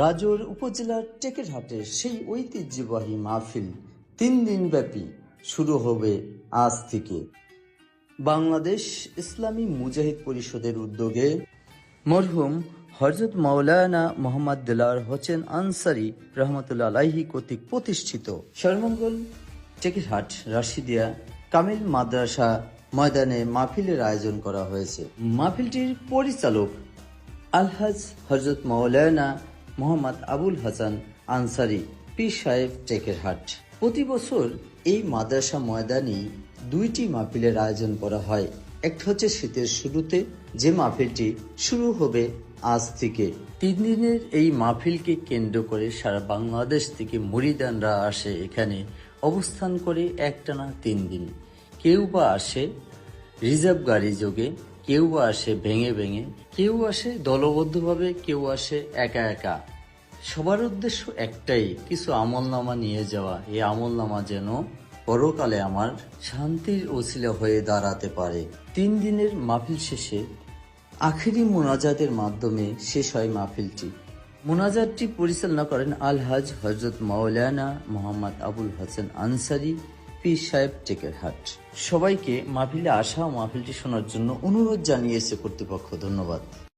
রাজৌর উপজেলার টেকেরহাটে সেই ঐতিহ্যবাহী মাহফিল তিন দিন ব্যাপী শুরু হবে আজ থেকে। বাংলাদেশ ইসলামী মুজাহিদ পরিষদের উদ্যোগে মরহুম হজরত মাওলানা মোহাম্মদ দিলার হোসেন আনসারি রহমতুল্লা আলাহি কর্তৃক প্রতিষ্ঠিত সর্বমঙ্গল টেকেরহাট, রাশিদিয়া, কামিল মাদ্রাসা ময়দানে মাহফিলের আয়োজন করা হয়েছে। মাহফিলটির পরিচালক আলহাজ হজরত মাওলানা মোহাম্মদ আবুল হাসান আনসারি পি সাহেব টেকেরহাট প্রতি বছর এই মাদ্রাসা ময়দানে দুইটি মাহফিলের আয়োজন করা হয়। একটা হচ্ছে শীতের শুরুতে, যে মাহফিলটি শুরু হবে আজ থেকে। তিন দিনের এই মাহফিলকে কেন্দ্র করে সারা বাংলাদেশ থেকে মুরিদানরা আসে এখানে, অবস্থান করে একটানা তিন দিন। কেউ বা আসে রিজার্ভ গাড়ি যোগে কেউ আসে ভেঙে ভেঙে, কেউ আসে দলবদ্ধভাবে, কেউ আসে একা একা। সবার উদ্দেশ্য একটাই, কিছু আমলনামা নিয়ে যাওয়া। এই আমলনামা যেন পরকালে আমার শান্তির ওসিলা হয়ে দাঁড়াতে পারে। তিন দিনের মাহফিল শেষে আখেরি মোনাজাতের মাধ্যমে শেষ হয় মাহফিলটি। মোনাজাতটি পরিচালনা করেন আলহাজ হজরত মাওলানা মোহাম্মদ আবুল হাসান আনসারি। পি সাহেব টেকেরহাট সবাইকে মাহফিলে আসা ও মাহফিলটি শোনার জন্য অনুরোধ জানিয়েছে কর্তৃপক্ষ। ধন্যবাদ।